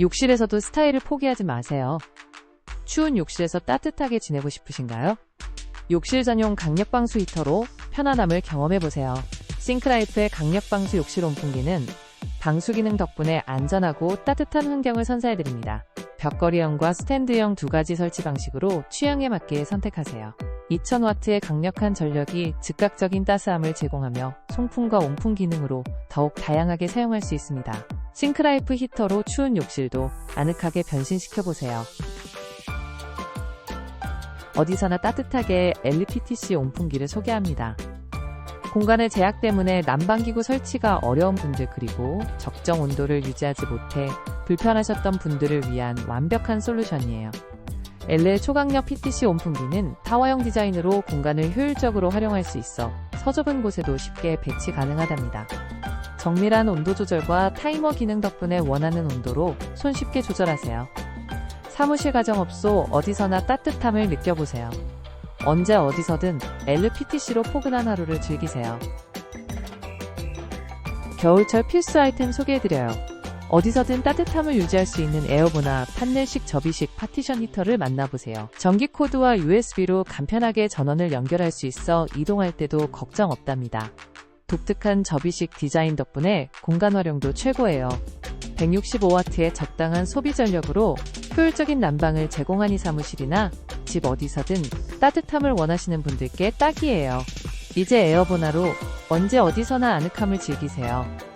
욕실에서도 스타일을 포기하지 마세요. 추운 욕실에서 따뜻하게 지내고 싶으신가요? 욕실 전용 강력방수 히터로 편안함을 경험해보세요. 싱크라이프의 강력방수 욕실 온풍기는 방수 기능 덕분에 안전하고 따뜻한 환경을 선사해드립니다. 벽걸이형과 스탠드형 두 가지 설치 방식으로 취향에 맞게 선택하세요. 2000W의 강력한 전력이 즉각적인 따스함을 제공하며 송풍과 온풍 기능으로 더욱 다양하게 사용할 수 있습니다. 싱크라이프 히터로 추운 욕실도 아늑하게 변신시켜보세요. 어디서나 따뜻하게 LPTC 온풍기를 소개합니다. 공간의 제약 때문에 난방기구 설치가 어려운 분들 그리고 적정 온도를 유지하지 못해 불편하셨던 분들을 위한 완벽한 솔루션이에요. LA 초강력 PTC 온풍기는 타워형 디자인으로 공간을 효율적으로 활용할 수 있어 서좁은 곳에도 쉽게 배치 가능하답니다. 정밀한 온도 조절과 타이머 기능 덕분에 원하는 온도로 손쉽게 조절하세요. 사무실 가정업소 어디서나 따뜻함을 느껴보세요. 언제 어디서든 LPTC로 포근한 하루를 즐기세요. 겨울철 필수 아이템 소개해드려요. 어디서든 따뜻함을 유지할 수 있는 에어보나 판넬식 접이식 파티션 히터를 만나보세요. 전기 코드와 USB로 간편하게 전원을 연결할 수 있어 이동할 때도 걱정 없답니다. 독특한 접이식 디자인 덕분에 공간 활용도 최고예요. 165W의 적당한 소비 전력으로 효율적인 난방을 제공하니 사무실이나 집 어디서든 따뜻함을 원하시는 분들께 딱이에요. 이제 에어보나로 언제 어디서나 아늑함을 즐기세요.